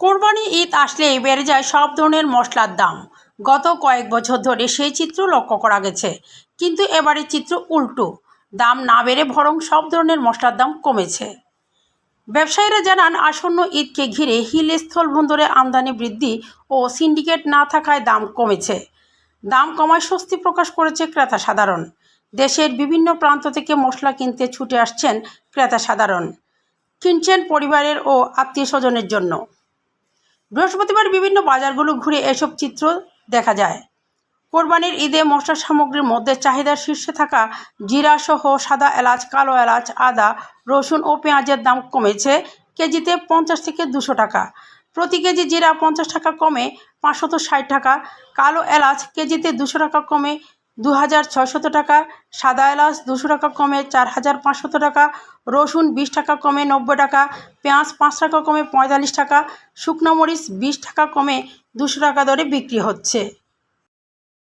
কোরবানি ঈদ আসলেই বেড়ে যায় সব ধরনের মশলার দাম। গত কয়েক বছর ধরে সেই চিত্র লক্ষ্য করা গেছে। কিন্তু এবারে চিত্র উল্টো। দাম না বেড়ে বরং সব ধরনের মশলার দাম কমেছে। ব্যবসায়ীরা জানান, আসন্ন ঈদকে ঘিরে হিল স্থলবন্দরে আমদানি বৃদ্ধি ও সিন্ডিকেট না থাকায় দাম কমেছে। দাম কমায় স্বস্তি প্রকাশ করেছে ক্রেতা সাধারণ। দেশের বিভিন্ন প্রান্ত থেকে মশলা কিনতে ছুটে আসছেন ক্রেতা সাধারণ। কিনছেন পরিবারের ও আত্মীয় স্বজনের জন্য। বৃহস্পতিবার বিভিন্ন বাজারগুলো ঘুরে এসব চিত্র দেখা যায়। কোরবানির ঈদে মশলা সামগ্রীর মধ্যে চাহিদার শীর্ষে থাকা জিরা সহ সাদা এলাচ, কালো এলাচ, আদা, রসুন ও পেঁয়াজের দাম কমেছে কেজিতে পঞ্চাশ থেকে দুশো টাকা। প্রতি কেজি জিরা পঞ্চাশ টাকা কমে পাঁচশত ষাট টাকা, কালো এলাচ কেজিতে দুশো টাকা কমে দু হাজার ছশত টাকা, সাদা এলাচ দুশো টাকা কমে চার হাজার পাঁচশত টাকা, রসুন বিশ টাকা কমে নব্বই টাকা, পেঁয়াজ পাঁচ টাকা কমে পঁয়তাল্লিশ টাকা, শুকনো মরিচ বিশ টাকা কমে দুশো টাকা দরে বিক্রি হচ্ছে।